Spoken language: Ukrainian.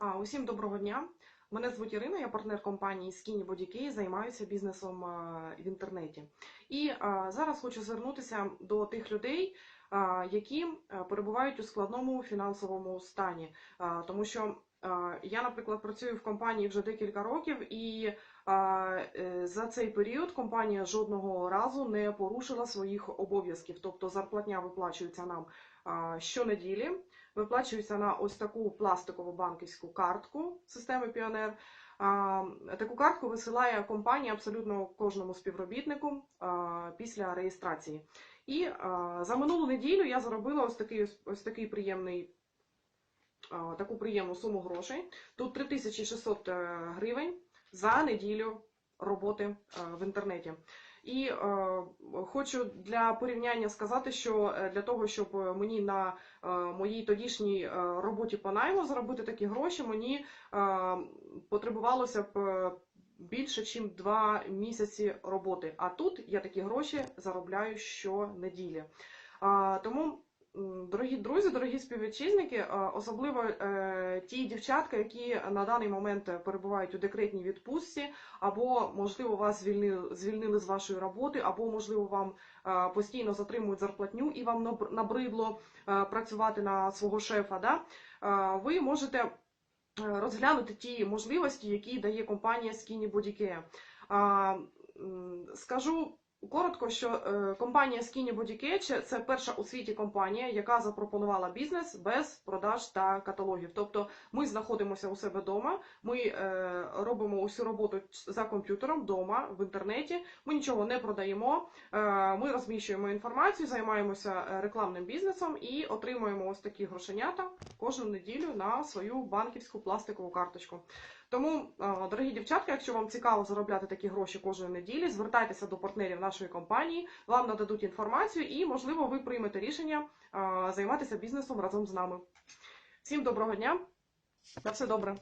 Усім доброго дня. Мене звуть Ірина, я партнер компанії Skinny Body Key, займаюся бізнесом в інтернеті. І зараз хочу звернутися до тих людей, які перебувають у складному фінансовому стані. Тому що я, наприклад, працюю в компанії вже декілька років, і е, за цей період компанія жодного разу не порушила своїх обов'язків. Тобто зарплатня виплачується нам щонеділі виплачується на ось таку пластикову банківську картку системи Піонер. Таку картку висилає компанія абсолютно кожному співробітнику після реєстрації. І за минулу неділю я заробила ось такий ось такий приємний. А, Таку приємну суму грошей. Тут 3600 е, гривень за неділю роботи е, в інтернеті. І е, хочу для порівняння сказати, що е, для того, щоб мені на е, моїй тодішній е, роботі по найму заробити такі гроші, мені е, потребувалося б е, більше, ніж два місяці роботи. А тут я такі гроші заробляю щонеділі. А, Тому. Дорогі друзі, дорогі співвітчизники, особливо е, ті дівчатка, які на даний момент перебувають у декретній відпустці, або можливо вас звільнили, з вашої роботи, або можливо вам постійно затримують зарплатню і вам набр- набридло працювати на свого шефа. Да? Ви можете е, розглянути ті можливості, які дає компанія Skinny Body Care. Скажу коротко, що е, компанія Skinny Body Care – це перша у світі компанія, яка запропонувала бізнес без продаж та каталогів. Тобто ми знаходимося у себе вдома, ми е, робимо усю роботу за комп'ютером вдома в інтернеті. Ми нічого не продаємо. Е, Ми розміщуємо інформацію, займаємося рекламним бізнесом і отримуємо ось такі грошенята кожну неділю на свою банківську пластикову карточку. Тому, дорогі дівчатки, якщо вам цікаво заробляти такі гроші кожної неділі, звертайтеся до партнерів нашої компанії, вам нададуть інформацію і, можливо, ви приймете рішення займатися бізнесом разом з нами. Всім доброго дня, на все добре.